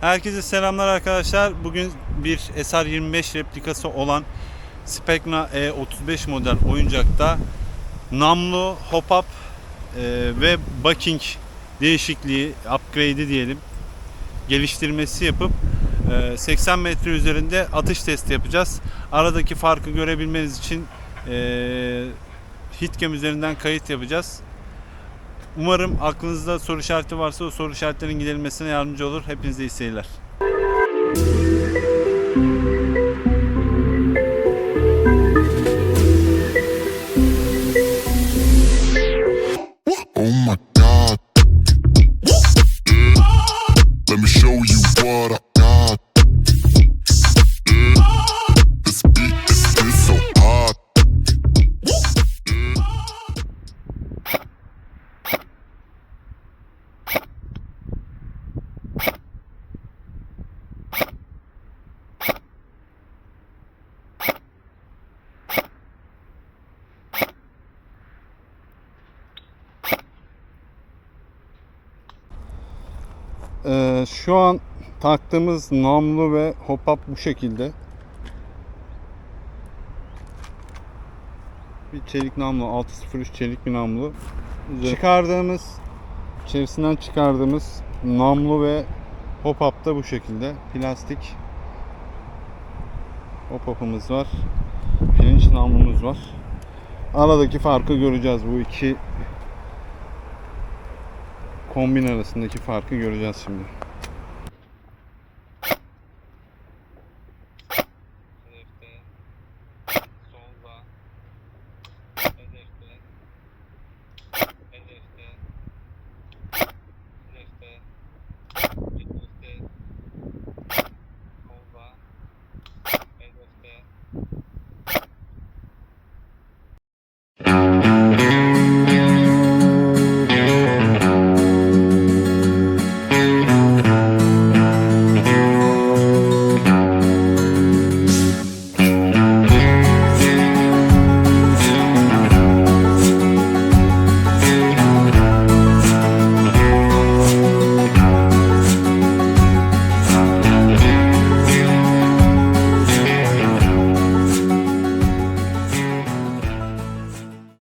Herkese selamlar arkadaşlar. Bugün bir SR25 replikası olan Specna E35 model oyuncakta namlu, hop-up e, ve bucking değişikliği, upgrade'i diyelim geliştirmesi yapıp e, 80 metre üzerinde atış testi yapacağız. Aradaki farkı görebilmeniz için e, Hitcam üzerinden kayıt yapacağız. Umarım aklınızda soru işareti varsa o soru işaretlerinin giderilmesine yardımcı olur. Hepinize iyi seyirler. Oh my god. Let me show you what I Ee, şu an taktığımız namlu ve hop-up bu şekilde. Bir çelik namlu, 603 çelik bir namlu. Çıkardığımız, içerisinden çıkardığımız namlu ve hop-up da bu şekilde. Plastik hop-up'ımız var. Pirinç namlumuz var. Aradaki farkı göreceğiz bu iki kombin arasındaki farkı göreceğiz şimdi.